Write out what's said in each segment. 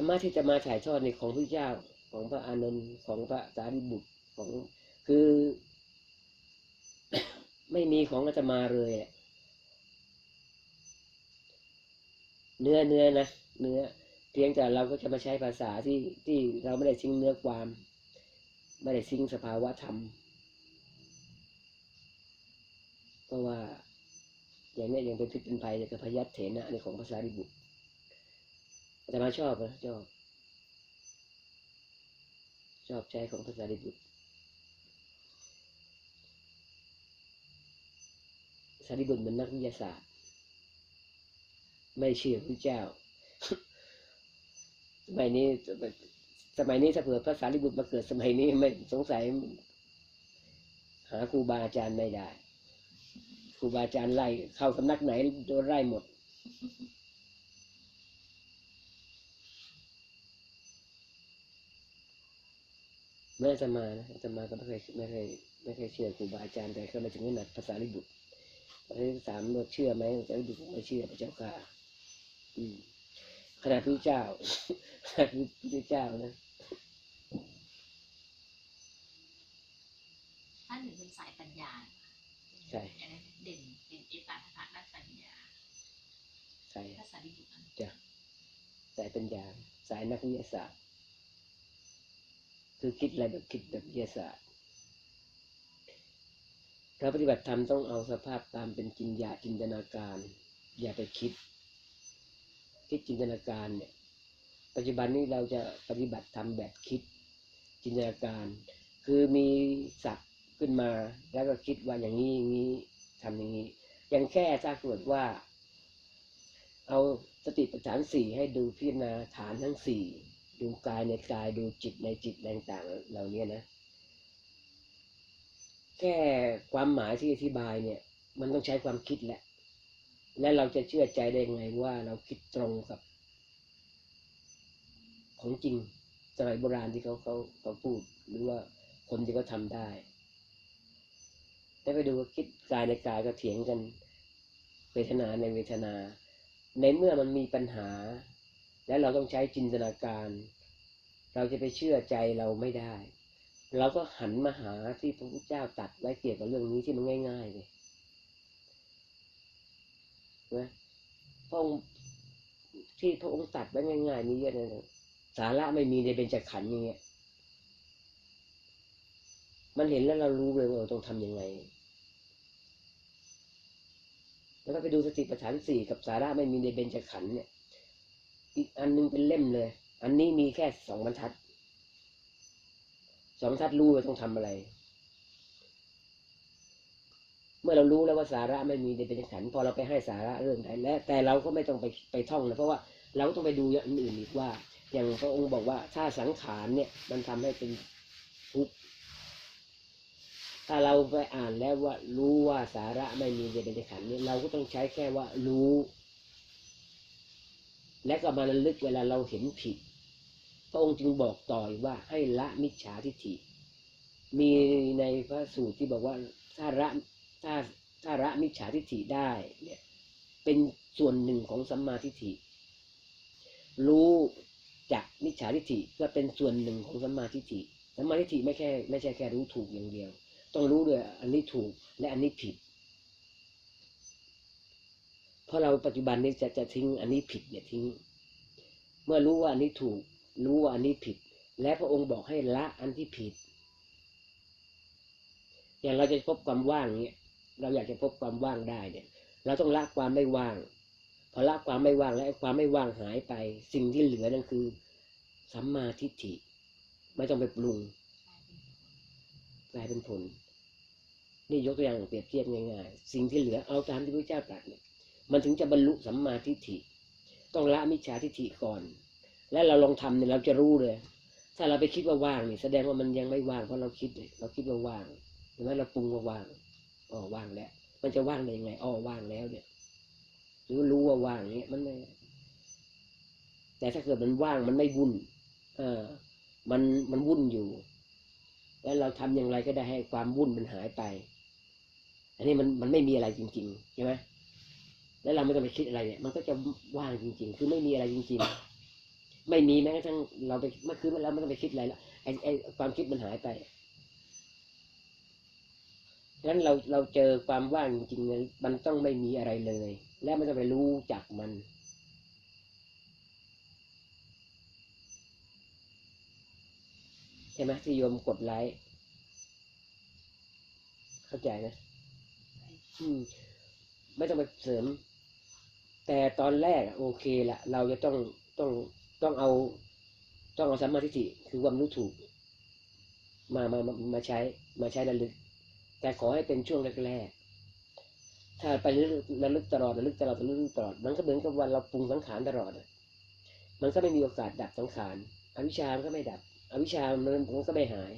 รรมะที่จะมาถ่ายทอดในของพระเจ้าของพระอานนท์ของพระสารีบุตรของคือ ไม่มีของอาตมาเลยเนื้อเนื้อนะเนื้อ เพียงแต่เราก็จะมาใช้ภาษาที่ที่เราไม่ได้ทิ้งเนื้อความ ไม่ได้ทิ้งสภาวะธรรมเพราะว่าอย่างนี้ยังเป็นพิษเป็นภัยกับพยัตเถนะในของภาษาริบุตร แต่มาชอบนะชอบ ชอบใช้ของภาษาริบุตรภาษาริบุตรเหมือนนักวิทยาศาสตร์ ไม่เชื่อพระเจ้า สมัยนี้ สมัยนี้ถ้าเผื่อพระสารีบุตรมาเกิดสมัยนี้ไม่สงสัย หาครูบาอาจารย์ไม่ได้ครูบาอาจารย์ไล่เข้าสำนักไหนโดนไล่หมด แม่จะมานะอาตมาก็ไม่เคยไม่เคยไม่เคยเชื่อครูบาอาจารย์แต่ก็มาถึงขนาดภาษาลิบุตรอันนี้ถามว่าเชื่อไหมภาษาลิบุตรไม่เชื่อพระเจ้าค่ะอืมขนาดพระเจ้าขนาดพระเจ้านะท่านถึงเป็นสายปัญญาใช่อย่างนั้นเด่นเด่นเอตตาทะด้านปัญญาใช่ภาษาดิบุตรอันสายปัญญา สายนักวิทยาศาสตร์ คือคิดอะไรแบบคิดแบบวิทยาศาสตร์ ถ้าปฏิบัติธรรมต้องเอาสภาพตามเป็นจริงอย่าจินตนาการ อย่าไปคิด คิดจินตนาการเนี่ย ปัจจุบันนี้เราจะปฏิบัติธรรมแบบคิดจินตนาการ คือมีศัพท์ขึ้นมาแล้วก็คิดว่าอย่างนี้อย่างนี้ทำอย่างนี้ย่างแค่ถ้าเกิดว่า เอาสติปัฏฐานสี่ให้ดูพิจารณาฐานทั้งสี่ ดูกายในกายดูจิตในจิตต่างๆเหล่านี้นะแค่ความหมายที่อธิบายเนี่ย มันต้องใช้ความคิดแหละ และเราจะเชื่อใจได้ไงว่าเราคิดตรงกับ ของจริงสมัยโบราณที่เขาเขาเขาพูด หรือว่าคนที่เขาทำได้แล้วไปดูว่าคิดกายในกายก็เถียงกัน เวทนาในเวทนา ในเมื่อมันมีปัญหา และเราต้องใช้จินตนาการ เราจะไปเชื่อใจเราไม่ได้ เราก็หันมาหาที่พระพุทธเจ้าตัดไว้เกี่ยวกับเรื่องนี้ที่มันง่าย ๆเลยนะพระองค์ที่พระองค์ตัดไว้ง่ายๆมีเยอะนะสาระไม่มีในเบญจขันธ์อย่างเงี้ยมันเห็นแล้วเรารู้เลยว่าเราต้องทำยังไง แล้วก็ไปดูสติปัฏฐานสี่กับสาระไม่มีในเบญจขันธ์เนี่ย อีกอันนึงเป็นเล่มเลย อันนี้มีแค่สองบรรทัด สองบรรทัดรู้ว่าต้องทำอะไร เมื่อเรารู้แล้วว่าสาระไม่มีในเบญจขันพอเราไปให้สาระเรื่องใดแล้วแต่เราก็ไม่ต้องไปไปท่องนะเพราะว่าเราต้องไปดูอย่างอื่นอีกว่า อย่างพระองค์บอกว่าถ้าสังขารเนี่ย มันทำให้เป็นทุกข์ถ้าเราไปอ่านแล้วว่ารู้ว่าสาระไม่มีในเบญจขันเนี่ยเราก็ต้องใช้แค่ว่ารู้ และก็มาระลึกเวลาเราเห็นผิด พระองค์จึงบอกต่อว่าให้ละมิจฉาทิฏฐิ มีในพระสูตรที่บอกว่าถ้าละถ้าถ้าละมิจฉาทิฏฐิได้เนี่ยเป็นส่วนหนึ่งของสัมมาทิฏฐิ รู้จากมิจฉาทิฏฐิก็เป็นส่วนหนึ่งของสัมมาทิฏฐิสัมมาทิฏฐิไม่แค่ไม่ใช่แค่รู้ถูกอย่างเดียว ต้องรู้ด้วยอันนี้ถูกและอันนี้ผิด เพราะเราปัจจุบันนี้จะจะทิ้งอันนี้ผิดเนี่ยทิ้ง เมื่อรู้ว่าอันนี้ถูก รู้ว่าอันนี้ผิด และพระองค์บอกให้ละอันที่ผิด อย่างเราจะพบความว่างเนี่ยเราอยากจะพบความว่างได้เนี่ย เราต้องละความไม่ว่าง พอละความไม่ว่างแล้วความไม่ว่างหายไป สิ่งที่เหลือนั่นคือสัมมาทิฏฐิ ไม่ต้องไปปรุงกลายเป็นผล นี่ยกตัวอย่างเปรียบเทียบง่ายๆ สิ่งที่เหลือเอาตามที่พระเจ้าตรัสเนี่ย มันถึงจะบรรลุสัมมาทิฏฐิ ต้องละมิจฉาทิฏฐิก่อน และเราลองทำเนี่ยเราจะรู้เลย ถ้าเราไปคิดว่าว่างนี่แสดงว่ามันยังไม่ว่างเพราะเราคิดเนี่ยเราคิดว่าว่างเห็นไหมเราปรุงว่าว่างอ๋อว่างแล้ว มันจะว่างได้ยังไงอ๋อว่างแล้วเนี่ยหรือรู้ว่าว่างเนี่ยมันไม่แต่ถ้าเกิดมันว่างมันไม่วุ่นเออมันมันวุ่นอยู่ แล้วเราทำอย่างไรก็ได้ให้ความวุ่นมันหายไป อันนี้มันมันไม่มีอะไรจริงๆใช่ไหม แล้วเราไม่ต้องไปคิดอะไรเนี่ย มันก็จะว่างจริง ๆ คือไม่มีอะไรจริง ๆ ไม่มีแม้กระทั่งเราไปเมื่อคืนเราไม่ต้องไปคิดอะไรละไอ้ไอ้ความคิดมันหายไปดังนั้นเราเราเจอความว่างจริงๆเนี่ยมันต้องไม่มีอะไรเลย และไม่ต้องไปรู้จักมันใช่ไหมที่โยมกดไลค์เข้าใจนะ อืม ไม่ต้องไปเสริม แต่ตอนแรกโอเคละเราจะต้องต้องต้องเอาต้องเอาสัมมาทิฏฐิคือความรู้ถูก มามามามาใช้มาใช้ระลึก แต่ขอให้เป็นช่วงแรกๆถ้าไประลึกตลอดระลึกตลอดระลึกตลอด มันก็เหมือนกับวันเราปรุงสังขารตลอดมันก็ไม่มีโอกาสดับสังขารอวิชามันก็ไม่ดับ อวิชามันก็ไม่หาย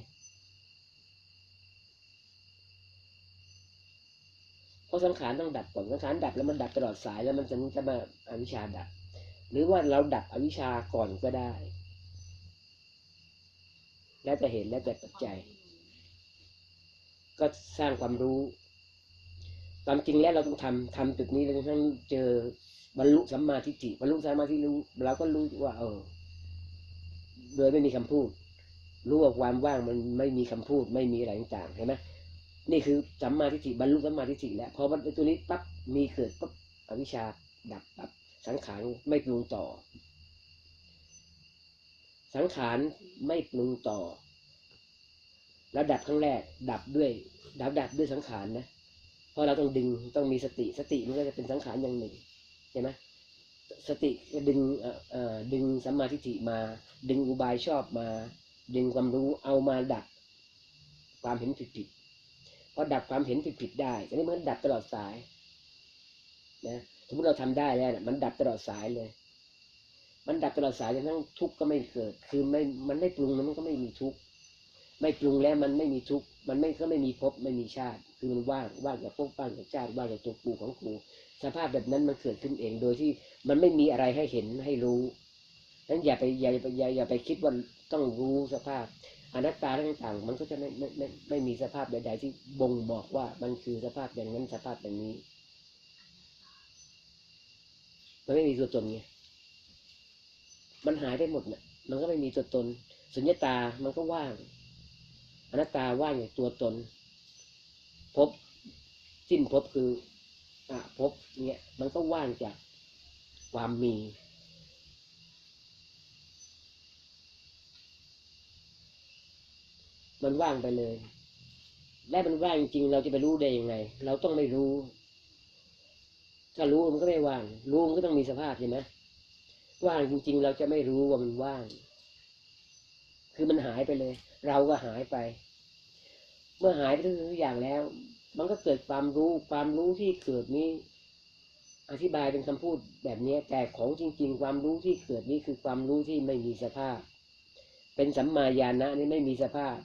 เพ ราะสังขารต้องดับก่อนสังขารดับแล้วมันดับตลอดสายแล้วมันถึงจะมาอวิชชาดับ หรือว่าเราดับอวิชชาก่อนก็ได้ แล้วแต่เหตุแล้วแต่ปัจจัย ก็สร้างความรู้ความจริงแล้วเราต้องทำทำจุดนี้เราต้องเจอบรรลุสัมมาทิฏฐิบรรลุสัมมาทิฏฐิรู้เราก็รู้ว่า เออ โดยไม่มีคำพูด รู้ว่าความว่างมันไม่มีคำพูด ไม่มีอะไรต่างๆเห็นไหม นี่คือสัมมาทิฏฐิบรรลุสัมมาทิฏฐิแล้วพอมันตัวนี้ปั๊บมีเกิดปั๊บอวิชชาดับปั๊บสังขารไม่ปรุงต่อ สังขารไม่ปรุงต่อ แล้วดับครั้งแรก ดับด้วย ดับดับด้วยสังขารนะเพราะเราต้องดึงต้องมีสติสติมันก็จะเป็นสังขารอย่างหนึ่งใช่ไหมสติดึงดึงสัมมาทิฏฐิมา ดึงอุบายชอบมา ดึงความรู้เอามาดับความเห็นผิด พอดับความเห็นผิดผิดได้อันนี้มันดับตลอดสาย นะสมมติเราทำได้แล้วนะมันดับตลอดสายเลย มันดับตลอดสายจนทั้งทุกข์ก็ไม่เกิด คือไม่มันไม่ปรุงแล้วมันก็ไม่มีทุกข์ไม่ปรุงแล้วมันไม่มีทุกข์มันไม่ก็ไม่มีภพไม่มีชาติ คือมันว่างว่างจากภพว่างจากชาติว่างจากตัวกูของกูสภาพแบบนั้นมันเกิดขึ้นเองโดยที่มันไม่มีอะไรให้เห็นให้รู้นั้นอย่าไปอย่าไปอย่าอย่าไปคิดว่าต้องรู้สภาพ อนัตตาต่างๆ มันก็จะไม่ไม่ไม่ไม่มีสภาพใดๆที่บ่งบอกว่ามันคือสภาพอย่างนั้นสภาพอย่างนี้ มันไม่มีตัวตนไงมันหายไปหมดน่ะ มันก็ไม่มีตัวตน สุญญตา มันก็ว่าง อนัตตาว่างอย่างตัวตน พบสิ้นพบคืออะพบเนี่ย มันก็ว่างจากความมี มันว่างไปเลย และมันว่างจริงเราจะไปรู้ได้ยังไง เราต้องไม่รู้ ถ้ารู้มันก็ไม่ว่าง รู้มันก็ต้องมีสภาพใช่ไหมว่างจริง ๆ เราจะไม่รู้ว่ามันว่าง คือมันหายไปเลย เราก็หายไป เมื่อหายไปทุกอย่างแล้ว มันก็เกิดความรู้ ความรู้ที่เกิดนี้ อธิบายเป็นคำพูดแบบนี้ แต่ของจริง ๆ ความรู้ที่เกิดนี้คือความรู้ที่ไม่มีสภาพ เป็นสัมมาญาณะนี่ไม่มีสภาพ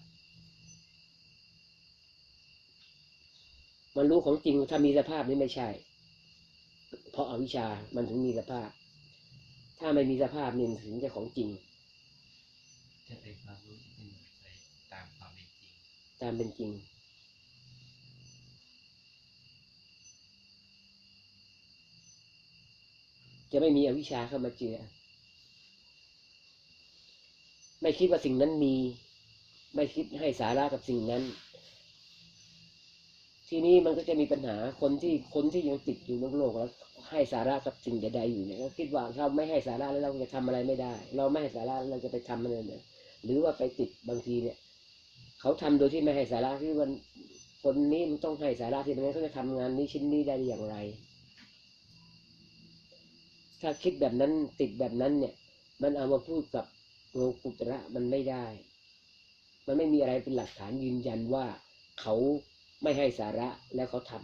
มันรู้ของจริงถ้ามีสภาพนี่ไม่ใช่ เพราะอาวิชชามันถึงมีสภาพ ถ้าไม่มีสภาพนี่มันถึงจะของจริงจะเป็นความรู้ที่เป็นไปตามความเป็นจริง ตามเป็นจริงจะไม่มีอวิชชาเข้ามาเจือ ไม่คิดว่าสิ่งนั้นมี ไม่คิดให้สาระกับสิ่งนั้น ทีนี้มันก็จะมีปัญหาคนที่คนที่ยังติดอยู่ในโลกแล้วให้สาระกับสิ่งใดๆอยู่เนี่ยก็คิดว่าเราไม่ให้สาระแล้วเราจะทำอะไรไม่ได้ เราไม่ให้สาระเราจะไปทำอะไรเนี่ยหรือว่าไปติดบางทีเนี่ยเขาทำโดยที่ไม่ให้สาระที่มันคนนี้มันต้องให้สาระที่มันเขาจะทำงานนี้ชิ้นนี้ได้อย่างไร ถ้าคิดแบบนั้นติดแบบนั้นเนี่ย มันเอามาพูดกับโลกุตระมันไม่ได้ มันไม่มีอะไรเป็นหลักฐานยืนยันว่าเขา ไม่ให้สาระแล้วเขาทำ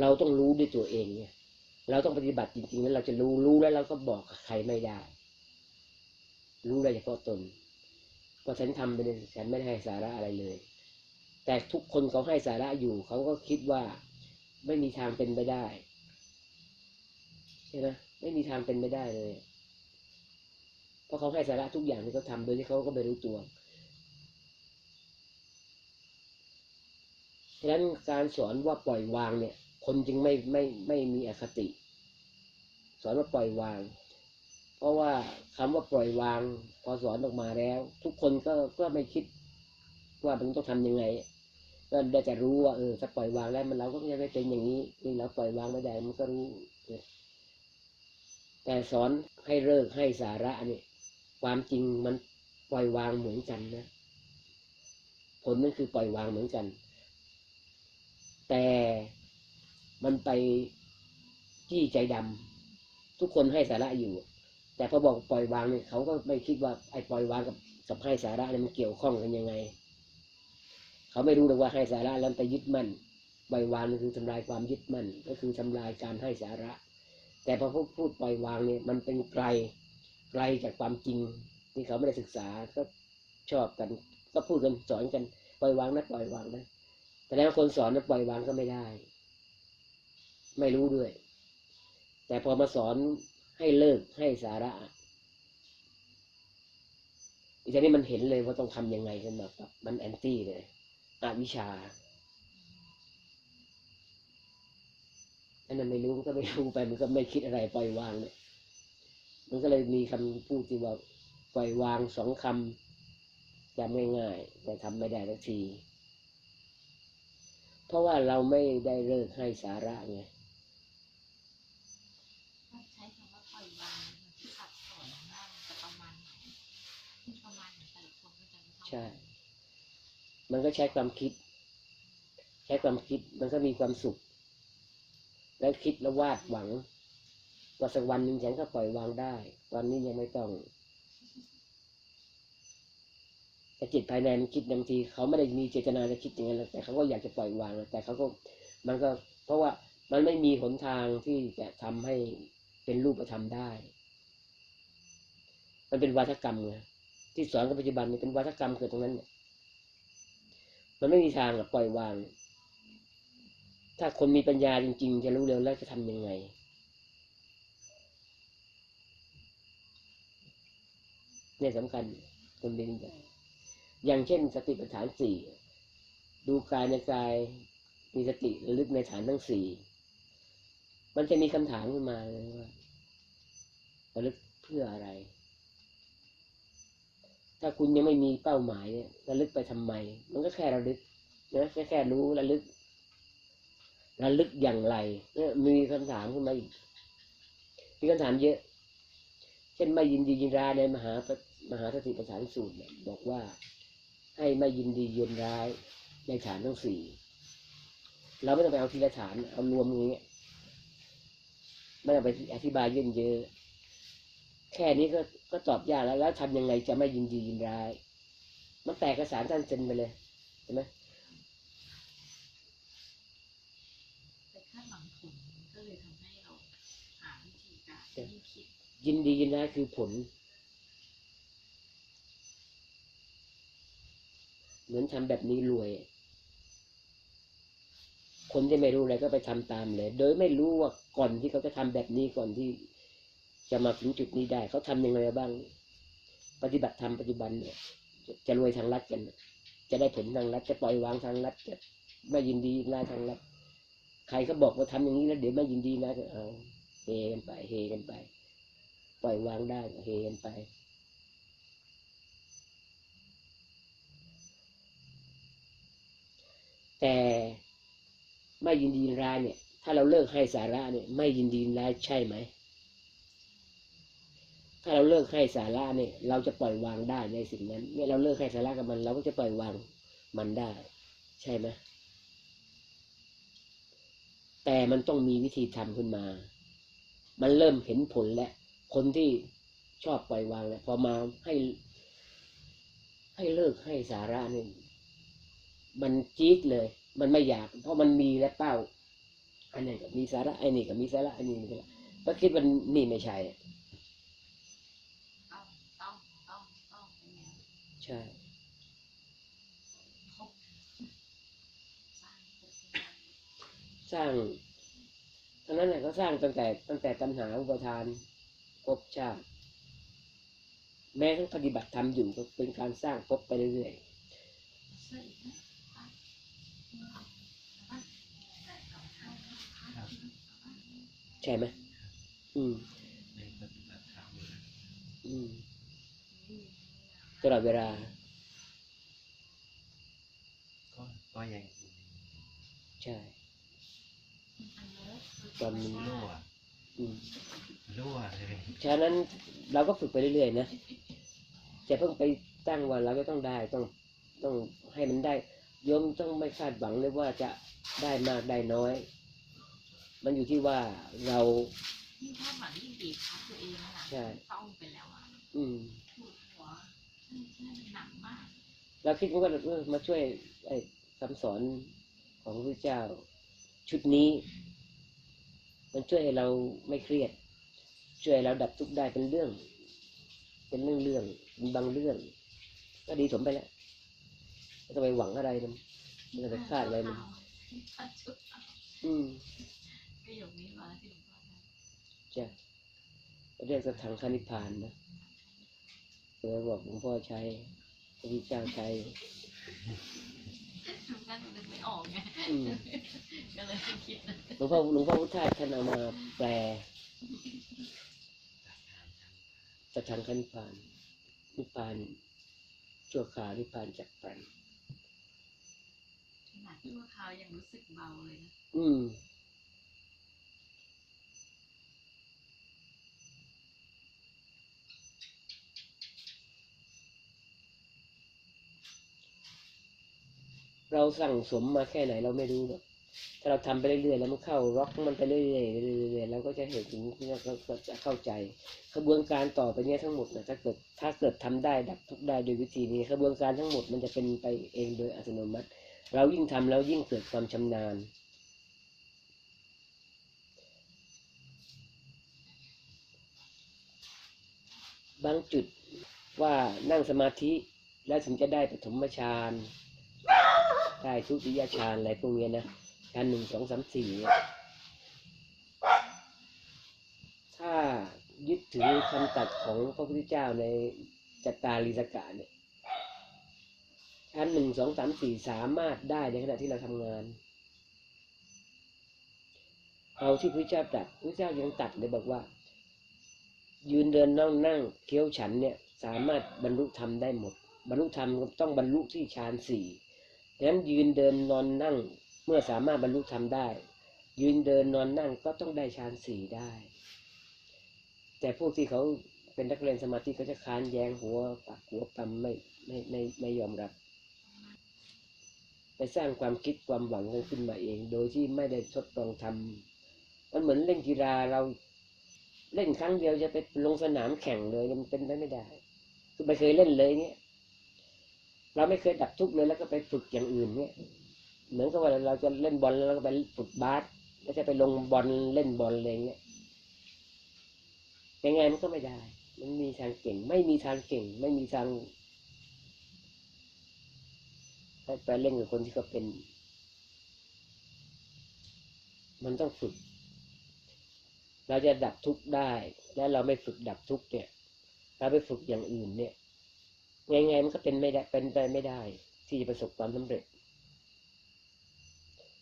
เราต้องรู้ด้วยตัวเองเนี่ย เราต้องปฏิบัติจริงๆแล้วเราจะรู้รู้แล้วเราก็บอกใครไม่ได้ รู้ได้เฉพาะตนว่าฉันทำไปเนี่ยฉันไม่ได้ให้สาระอะไรเลย แต่ทุกคนเขาให้สาระอยู่ เขาก็คิดว่าไม่มีทางเป็นไปได้ใช่ไหมไม่มีทางเป็นไปได้เลยเพราะเขาให้สาระทุกอย่างที่เขาทำโดยที่เขาก็ไม่รู้ตัว ฉะนั้นการสอนว่าปล่อยวางเนี่ย คนจึงไม่ไม่ไม่มีอคติ สอนว่าปล่อยวาง เพราะว่าคำว่าปล่อยวาง พอสอนออกมาแล้ว ทุกคนก็ก็ไม่คิดว่ามันต้องทำยังไงก็ได้แต่รู้ว่าเออถ้าปล่อยวางแล้วมันเราก็จะไม่เป็นอย่างนี้นี่เราปล่อยวางไม่ได้มันก็รู้แต่สอนให้เลิกให้สาระเนี่ยความจริงมันปล่อยวางเหมือนกันนะ ผลนั่นคือปล่อยวางเหมือนกัน แต่มันไปจี้ใจดำทุกคนให้สาระอยู่ แต่พอบอกปล่อยวางเนี่ยเขาก็ไม่คิดว่าไอ้ปล่อยวางกับกับให้สาระเนี่ยมันเกี่ยวข้องกันยังไง เขาไม่รู้เลยว่าให้สาระแล้วไปยึดมั่นปล่อยวางคือทำลายความยึดมั่น ก็คือทำลายการให้สาระ แต่พอพูดพูดปล่อยวางเนี่ยมันเป็นไกลไกลจากความจริง ที่เขาไม่ได้ศึกษาก็ชอบกัน ก็พูดกันสอนกันปล่อยวางนะปล่อยวางนะ แต่แล้วคนสอนนะปล่อยวางก็ไม่ได้ ไม่รู้ด้วย แต่พอมาสอนให้เลิกให้สาระอีกทีนี้มันเห็นเลยว่าต้องทำยังไงกันแบบมันแอนตี้เลยอาวิชาอันนั้นไม่รู้มันก็ไม่รู้ไปมันก็ไม่คิดอะไรปล่อยวางเนี่ยมันก็เลยมีคำพูดที่ว่าปล่อยวางสองคำจำง่ายๆแต่ทำไม่ได้ทักที เพราะว่าเราไม่ได้เลิกให้สาระไงถ้าใช้คำว่าปล่อยวางมันที่สับสนว่ามันจะประมาณไหนที่ประมาณไหนแต่ละคนก็จะไม่เท่ากันใช่ มันก็ใช้ความคิด ใช้ความคิดมันก็มีความสุข แล้วคิดแล้ววาดหวังว่าสักวันหนึ่งฉันก็ปล่อยวางได้ ตอนนี้ยังไม่ต้อง แต่จิตภายในมันคิดบางทีเขาไม่ได้มีเจตนาจะคิดอย่างนั้นแต่เขาก็อยากจะปล่อยวางแต่เขาก็มันก็เพราะว่ามันไม่มีหนทางที่จะทำให้เป็นรูปธรรมได้ มันเป็นวัฒกรรมไงที่สอนกับปัจจุบันนี่เป็นวัฒกรรมเกิดตรงนั้นเนี่ยมันไม่มีทางอะปล่อยวาง ถ้าคนมีปัญญาจริง ๆ จะรู้เร็วแล้วจะทำยังไงเนี่ยสำคัญคนมีปัญญา อย่างเช่นสติปัฏฐานสี่ดูกายในกายมีสติระลึกในฐานทั้งสี่มันจะมีคำถามขึ้นมาเลยว่าระลึกเพื่ออะไร ถ้าคุณยังไม่มีเป้าหมายเนี่ยระลึกไปทำไม มันก็แค่ระลึกนะแค่แค่รู้ระลึกระลึกอย่างไรเนี่ยมีคำถามขึ้นมาอีกมีคำถามเยอะ เช่นไม่ยินดียินร้ายในมหามหาสติปัฏฐานสูตรบอกว่า ให้ไม่ยินดียินร้ายในฐานทั้งสี่เราไม่ต้องไปเอาทีละฐานเอารวมอย่างเงี้ยไม่ต้องไปอธิบายเยอะเยอะ แค่นี้ก็ก็ตอบยากแล้ว แล้วทำยังไงจะไม่ยินดียินร้าย มันแตกกระสารท่านเซนไปเลยเห็นไหมไปคาดหวังผลก็เลยทำให้เราหาวิธีการที่คิดยินดียินร้ายคือผล เหมือนทำแบบนี้รวย คนที่ไม่รู้อะไรก็ไปทำตามเลย โดยไม่รู้ว่าก่อนที่เขาจะทำแบบนี้ก่อนที่จะมาถึงจุดนี้ได้ เขาทำยังไงบ้าง ปฏิบัติธรรมปัจจุบันเนี่ยจะรวยทางรัฐกัน จะได้ผลทางรัฐจะปล่อยวางทางรัฐจะไม่ยินดีนายทางรัฐใครเขาบอกว่าทำอย่างนี้แล้วเดี๋ยวไม่ยินดีนะก็เอาเฮกันไปเฮกันไป ปล่อยวางได้เฮกันไป แต่ไม่ยินดีร้ายเนี่ย ถ้าเราเลิกให้สาระเนี่ย ไม่ยินดีร้ายใช่ไหม ถ้าเราเลิกให้สาระเนี่ย เราจะปล่อยวางได้ในสิ่งนั้นเนี่ยเราเลิกให้สาระกับมัน เราก็จะปล่อยวางมันได้ ใช่ไหมแต่มันต้องมีวิธีทำขึ้นมา มันเริ่มเห็นผลแล้ว คนที่ชอบปล่อยวางแล้วพอมาให้ ให้เลิกให้สาระเนี่ย มันจี๊ดเลย มันไม่อยาก เพราะมันมีและเป้า อันนี้ก็มีสาระไอ้นี่ก็มีสาระไอ้นี่มีสาระก็คิดว่านี่ไม่ใช่ต้องต้องต้องต้องเป็นไงใช่พบสร้างพบขึ้นมาสร้างอันนั้นแหละก็สร้างตั้งแต่ตั้งแต่ตัณหาอุปทานภพชาติ แม้ทั้งปฏิบัติธรรมอยู่ก็เป็นการสร้างภพไปเรื่อยเสื้ออีกนะครับๆ ใช่ไหมอืมในปฏิบัติธรรมนะอืมนี่ตลอดเวลา ก็ก็ยังใช่อันเลิศคือตอนนี้รั่วอืมรั่วเลยฉะนั้นเราก็ฝึกไปเรื่อยๆนะจะเพิ่งไปตั้งว่าเราก็ต้องได้ต้องต้องให้มันได้โยมต้องไม่คาดหวังเลยว่าจะได้มากได้น้อย มันอยู่ที่ว่าเรายิ่งคาดหวังยิ่งบีบคั้นตัวเองอะค่ะใช่เศร้าไปแล้วอะอืมปวดหัวใช่ใช่มันหนักมากเราคิดว่าเออมาช่วยไอ้คำสอนของพระเจ้า ชุดนี้ มันช่วยให้เราไม่เครียด ช่วยให้เราดับทุกข์ได้เป็นเรื่อง เป็นเรื่องเรื่องเป็นบางเรื่อง ก็ดีสมไปแล้วไม่ต้องไปหวังอะไรมันไม่ต้องไปคาดอะไรมันคาดชุดเอาอืม ประโยคนี้มาที่หลวงพ่อใช้จะเรียกสถังคานิพพานนะเออบอกหลวงพ่อใช้พระพุทธเจ้าใช้นั่นนึกไม่ออกไงอืมก็เลยไม่คิดนะหลวงพ่อหลวงพ่อพุทธทาสท่านเอามาแปลจากทางทางสถังคานิพพานนิพพานชั่วคราวนิพพานจากปันขนาดที่ว่าเขายังรู้สึกเบาเลยนะอืม เราสั่งสมมาแค่ไหนเราไม่รู้หรอกถ้าเราทำไปเรื่อยๆแล้วมันเข้าร็อกมันไปเรื่อยๆเรื่อยๆเราก็จะเห็นถึงเราก็จะเข้าใจกระบวนการต่อไปเนี้ยทั้งหมดนะถ้าเกิดถ้าเกิดทำได้ดับทุกได้โดยวิธีนี้กระบวนการทั้งหมดมันจะเป็นไปเองโดยอัตโนมัติ เรายิ่งทำแล้วยิ่งเกิดความชำนาญบางจุดว่านั่งสมาธิแล้วถึงจะได้ปฐมฌาน ได้ทุติยฌานอะไรพวกเนี้นะฌานหนึ่งสองสามสี่เนี่ยถ้ายึดถือคำตัดของพระพุทธเจ้าในจัตตาลีสกะเนี่ยฌานหนึ่งสองสามสี่สามารถได้ในขณะที่เราทำงาน เอาที่พระพุทธเจ้าตรัสพระพุทธเจ้ายังตัดเลยบอกว่า ยืนเดินนั่งนั่งเคี้ยวฉันเนี่ยสามารถบรรลุธรรมได้หมด บรรลุธรรมต้องบรรลุที่ฌานสี่ ดังนั้นยืนเดินนอนนั่งเมื่อสามารถบรรลุธรรมได้ ยืนเดินนอนนั่งก็ต้องได้ฌานสี่ได้ แต่พวกที่เขาเป็นนักเรียนสมาธิเขาจะค้านแย้งหัวปักหัวปั๊มไม่ไม่ไม่ไม่ยอมรับ ไปสร้างความคิดความหวังกันขึ้นมาเอง โดยที่ไม่ได้ทดลองทำมันเหมือนเล่นกีฬาเราเล่นครั้งเดียวจะไปลงสนามแข่งเลยมันเป็นไปไม่ได้ คือไม่เคยเล่นเลยเนี่ย เราไม่เคยดับทุกข์เลยแล้วก็ไปฝึกอย่างอื่นเนี่ยเหมือนกับว่าเราจะเล่นบอลแล้วเราก็ไปฝึกบาสแล้วจะไปลงบอลเล่นบอลอะไรเงี้ยยังไงมันก็ไม่ได้ มันมีทางเก่ง ไม่มีทางเก่ง ไม่มีทางไปเล่นกับคนที่เขาเป็น มันต้องฝึก เราจะดับทุกข์ได้ และเราไม่ฝึกดับทุกข์เนี่ย เราไปฝึกอย่างอื่นเนี่ย ไงๆมันก็เป็นไม่ได้เป็นไปไม่ได้ที่จะประสบความสำเร็จ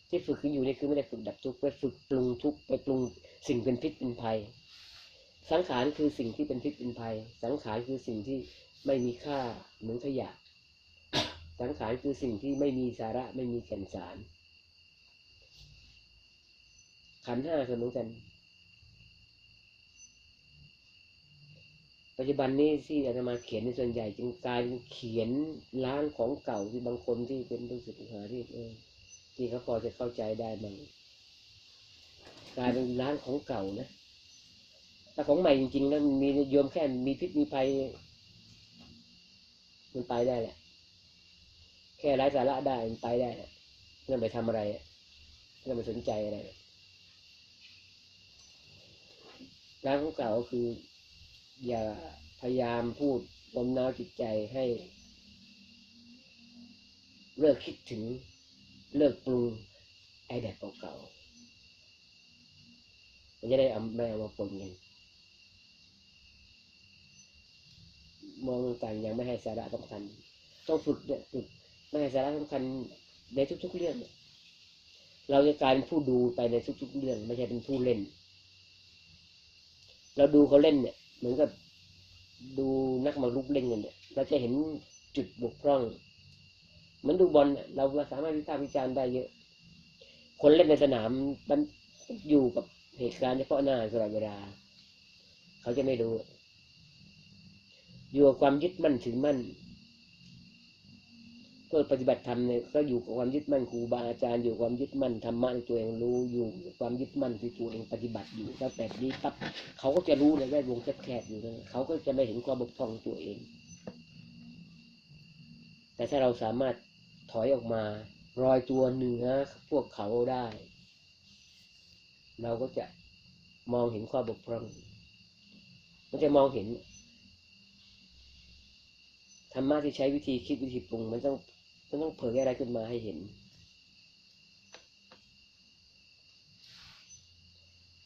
ที่ฝึกอยู่นี่คือไม่ได้ฝึกดับทุกข์ไปฝึกปรุงทุกข์ไปปรุงสิ่งเป็นพิษเป็นภัย สังขารคือสิ่งที่เป็นพิษเป็นภัย สังขารคือสิ่งที่ไม่มีค่าเหมือนขยะ สังขารคือสิ่งที่ไม่มีสาระไม่มีแก่นสาร ขันห้าคือเหมือนกัน ปัจจุบันนี้ที่อาตมาเขียนในส่วนใหญ่จึงกลายเป็นเขียนล้างของเก่าที่บางคนที่เป็นรู้สึกหาที่เออที่เขาพอจะเข้าใจได้บ้างกลายเป็นล้างของเก่านะแต่ของใหม่จริงๆแล้วมันมีโยมแค่มีพิษมีภัยมันไปได้แหละ แค่ไร้สาระได้มันไปได้แหละไม่ต้องไปทำอะไรอะไม่ต้องไปสนใจอะไรล้างของเก่าคือ อย่าพยายามพูดโน้มน้าวจิตใจให้ เลิกคิดถึง เลิกปรุงไอแบบเก่าๆมันจะได้เอาไม่เอามาปนกันมองต่างยังไม่ให้สาระสำคัญ ต้องฝึกเนี่ยฝึกไม่ให้สาระสำคัญในทุก ๆเรื่องเนี่ยเราจะกลายเป็นผู้ดูไปในทุก ๆ เรื่อง ไม่ใช่เป็นผู้เล่น เราดูเขาเล่นเนี่ย มือนกับดูนักมาลุกเล่นกันเนี่ยเราจะเห็นจุดบกพร่อง เหมือนดูบอลเนี่ยเราสามารถวิพากษ์วิจารณ์ได้เยอะ คนเล่นในสนามมันอยู่กับเหตุการณ์เฉพาะหน้าตลอดเวลา เขาจะไม่รู้ อยู่กับความยึดมั่นถือมั่น เพื่อปฏิบัติธรรมเนี่ยก็อยู่กับความยึดมั่นครูบาอาจารย์อยู่ความยึดมั่นธรรมะตัวเองรู้อยู่ความยึดมั่นที่ตัวเองปฏิบัติอยู่แล้วแบบนี้ปั๊บเขาก็จะรู้ในแวดวงแคบๆอยู่นะเขาก็จะไม่เห็นความบกพร่องของตัวเอง แต่ถ้าเราสามารถถอยออกมารอยตัวเหนือพวกเขาได้ เราก็จะมองเห็นความบกพร่องมันจะมองเห็นธรรมะที่ใช้วิธีคิดวิธีปรุงมันต้อง มันต้องเผยอะไรขึ้นมาให้เห็น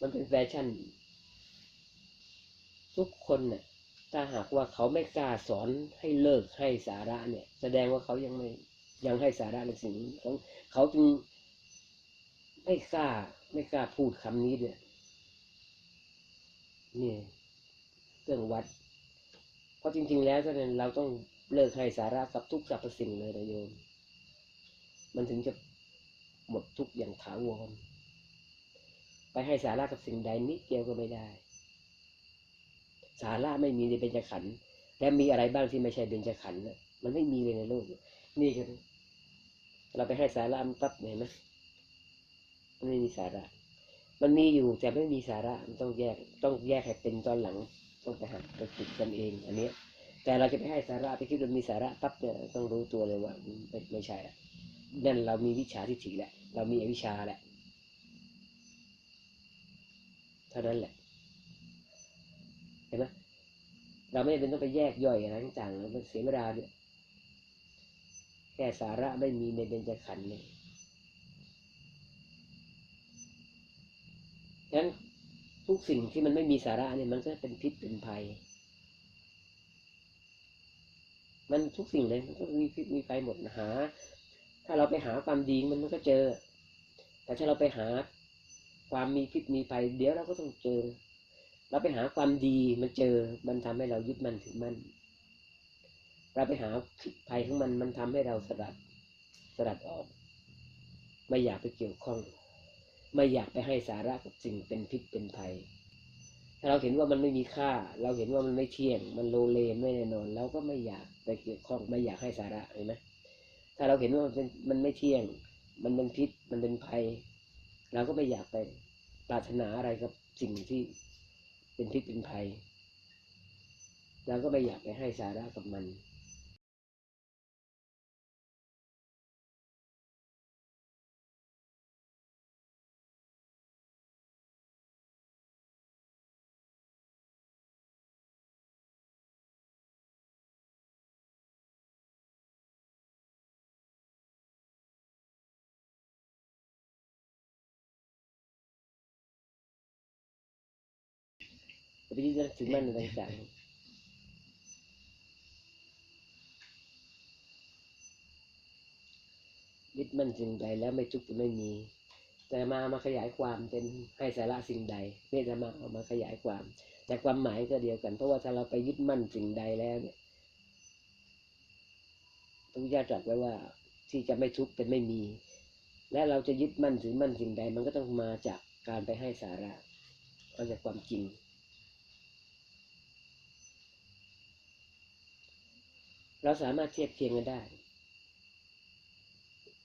มันเป็นแฟชั่น ทุกคนเนี่ยถ้าหากว่าเขาไม่กล้าสอนให้เลิกให้สาระเนี่ย แสดงว่าเขายังไม่ยังให้สาระในสิ่งนี้เขาเขาจึงไม่กล้าไม่กล้าพูดคำนี้เนี่ยนี่เครื่องวัด เพราะจริง ๆ แล้วก็เนี่ยเราต้อง เลิกให้สาระกับทุกสรรพสิ่งเลยนะโยม มันถึงจะหมดทุกอย่างถาวร ไปให้สาระกับสิ่งใดนิดเดียวก็ไม่ได้ สาระไม่มีในเบญจขันธ์และมีอะไรบ้างที่ไม่ใช่เบญจขันธ์น่ะมันไม่มีเลยในโลก นี่ก็เราไปให้สาระมันปั๊บเห็นไหมมันไม่มีสาระ มันมีอยู่แต่ไม่มีสาระ มันต้องแยก ต้องแยกให้เป็นตอนหลัง ต้องไปหัดไปฝึกกันเอง อันเนี้ย แต่เราจะไปให้สาระไปคิดว่ามีสาระปั๊บเนี่ยต้องรู้ตัวเลยว่าไม่ไม่ใช่ละนั่นเรามีวิชาทิฏฐิแหละ เรามีอวิชชาแหละเท่านั้นแหละเห็นไหมเราไม่จำเป็นต้องไปแยกย่อยอะไรต่างๆมันเสียเวลาเนี่ยแค่สาระไม่มีในเบญจขันธ์เนี่ยฉะนั้นทุกสิ่งที่มันไม่มีสาระเนี่ยมันก็เป็นพิษเป็นภัย มันทุกสิ่งเลยมันก็มีพิษมีภัยหมดหา ถ้าเราไปหาความดีมันมันก็เจอ แต่ถ้าเราไปหาความมีพิษมีภัยเดี๋ยวเราก็ต้องเจอ เราไปหาความดีมันเจอ มันทำให้เรายึดมั่นถือมั่นเราไปหาพิษภัยของมันมันทำให้เราสลัดสลัดออก ไม่อยากไปเกี่ยวข้อง ไม่อยากไปให้สาระกับสิ่งเป็นพิษเป็นภัย ถ้าเราเห็นว่ามันไม่มีค่า เราเห็นว่ามันไม่เที่ยง มันโลเลไม่แน่นอน เราก็ไม่อยากไปเกี่ยวข้องไม่อยากให้สาระเห็นไหมถ้าเราเห็นว่ามันเป็นมันไม่เที่ยง มันเป็นพิษมันเป็นภัย เราก็ไม่อยากไปปรารถนาอะไรกับสิ่งที่เป็นพิษเป็นภัยเราก็ไม่อยากไปให้สาระกับมัน ปยึดมั่นถือมั่นในต่างๆยึดมั่นสิ่งใดแล้วไม่ทุกข์จะไม่มี แต่มามาขยายความเป็นให้สาระสิ่งใดเนี่ยจะมาเอามาขยายความ แต่ความหมายก็เดียวกัน เพราะว่าถ้าเราไปยึดมั่นสิ่งใดแล้วเนี่ยพระพุทธเจ้าตรัสไว้ว่าที่จะไม่ทุกข์เป็นไม่มี และเราจะยึดมั่นถือมั่นสิ่งใด มันก็ต้องมาจากการไปให้สาระเอาจากความจริง เราสามารถเทียบเคียงกันได้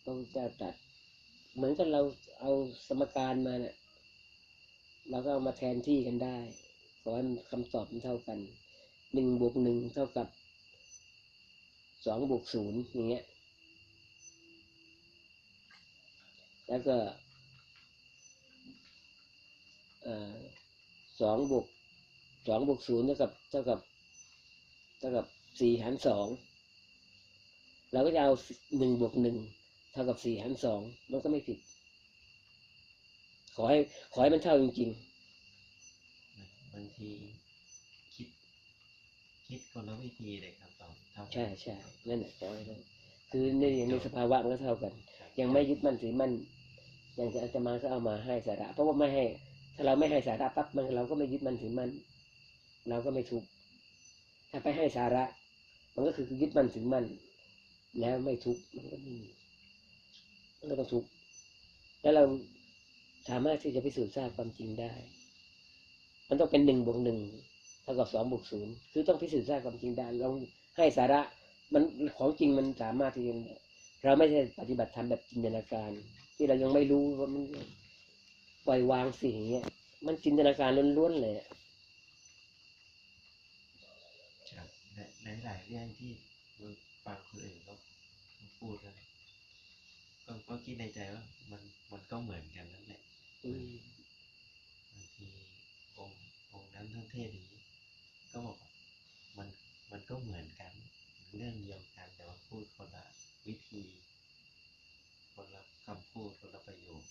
พระเจ้าตรัสเหมือนกับเราเอาสมการมาเนี่ยเราก็เอามาแทนที่กันได้ ขอให้มันคำตอบมันเท่ากันหนึ่งบวกหนึ่งเท่ากับสองบวกศูนย์อย่างเงี้ย แล้วก็สองบวกสองบวกศูนย์เท่ากับเท่ากับเท่ากับ สี่หารสองเราก็จะเอาหนึ่งบวกหนึ่งเท่ากับสี่หารสองมันก็ไม่ผิด ขอให้ขอให้มันเท่าจริงบางทีคิด คิดคนละวิธีเลยครับตอบเท่าๆกันใช่ใช่นั่นแหละขอให้นั่นคือในในสภาวะมันก็เท่ากันครับยังไม่ยึดมั่นถือมั่นอย่างจะอาตมาก็เอามาให้สาระ เพราะว่าไม่ให้ ถ้าเราไม่ให้สาระปั๊บมันเราก็ไม่ยึดมันถือมันเราก็ไม่ทุกข์ถ้าไปให้สาระ มันก็คือยึดมันถือมันแล้วไม่ทุกข์มันก็ไมมีมันก็ต้องทุกข์แล้วเราสามารถที่จะพิสูจน์ทราบความจริงได้ มันต้องเป็นหนึ่งบวกหนึ่งเท่ากับสองบวกศูนย์คือต้องพิสูจน์ทราบความจริงได้เราให้สาระมันของจริงมันสามารถที่จะเราไม่ใช่ปฏิบัติธรรมแบบจินตนาการ ที่เรายังไม่รู้ว่ามันปล่อยวางสิ่งอย่างเงี้ย มันจินตนาการล้วนๆเลยอะ ครับและ หลาย ๆ เรื่องที่ฟังคนอื่นเขาพูดกันก็ก็คิดในใจว่ามันมันก็เหมือนกันนั่นแหละบางทีองค์องค์นั้นท่านเทศนี้ ก็บอกว่ามันมันก็เหมือนกัน เรื่องเดียวกันแต่ว่าพูดคนละวิธี คนละคำพูดคนละประโยค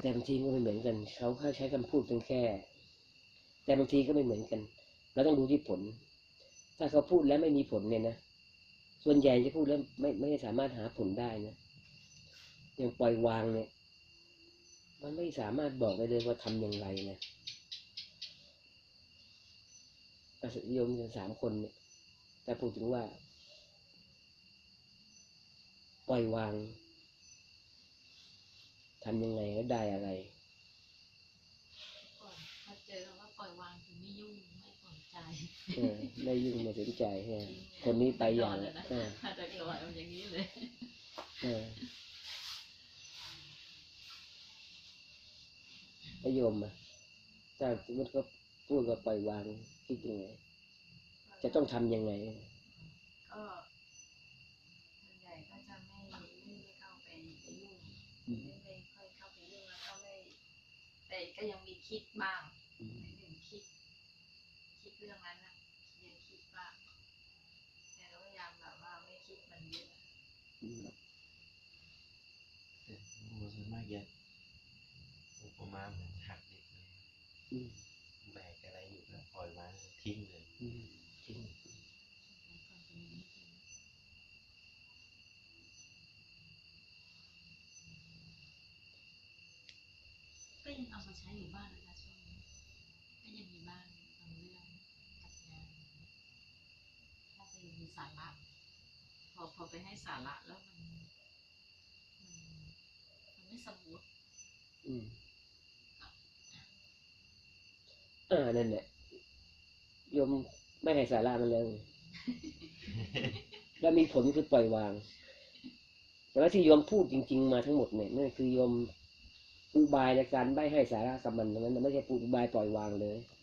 แต่บางทีก็ไม่เหมือนกัน เขาแค่ใช้คำพูดเป็นแค่ แต่บางทีก็ไม่เหมือนกัน เราต้องดูที่ผล ถ้าเขาพูดแล้วไม่มีผลเนี่ยนะส่วนใหญ่จะพูดแล้วไม่ไม่สามารถหาผลได้นะอย่างปล่อยวางเนี่ย มันไม่สามารถบอกได้เลยว่าทำอย่างไรนะกษัตริย์โยมสามคนเนี่ย แต่พูดถึงว่า ปล่อยวางทำยังไงแล้วได้อะไรก่อนพอเจอคำว่าปล่อยวางคือไม่ยุ่ง ใจเออไม่ยุ่งไม่สนใจฮะคนนี้ไปอย่างเลยนะเออถ้าจะปล่อยมันอย่างนี้เลยเออประโยมอะถ้าสมมติเขาพูดกับปล่อยวางคิดยังไงจะต้องทำยังไง ก็ส่วนใหญ่ก็จะไม่ไม่ได้เข้าไปไปยุ่งอืมไม่ได้ค่อยเข้าไปยุ่งแล้วก็ไม่ แต่ก็ยังมีคิดบ้าง อืม ไม่ถึงคิด คิด เรื่องนั้นนะยังคิดบ้างแต่ก็พยายามแบบว่าไม่คิดมันเยอะอืมแต่โอ้ส่วนมากจะอุปมาเหมือนหักเด็กเลยอืมแบกอะไรอยู่แล้วปล่อยวางทิ้งเลยอืมจริงก็ยังเอามาใช้อยู่บ้างนะคะช่วงนี้ก็ยังมีบ้างบางเรื่องกับงาน ถ้าไปมีสาระ พอพอไปให้สาระแล้วมัน มันมันไม่สมูทอืมอ่านั่นแหละโยมไม่ให้สาระมันเลยแล้วมีผลคือปล่อยวาง แต่ว่าที่โยมพูดจริง ๆ มาทั้งหมดเนี่ยนั่นคือโยมอุบายในการไม่ให้สาระกับมันทั้งนั้นนะไม่ใช่อุบายปล่อยวางเลยอ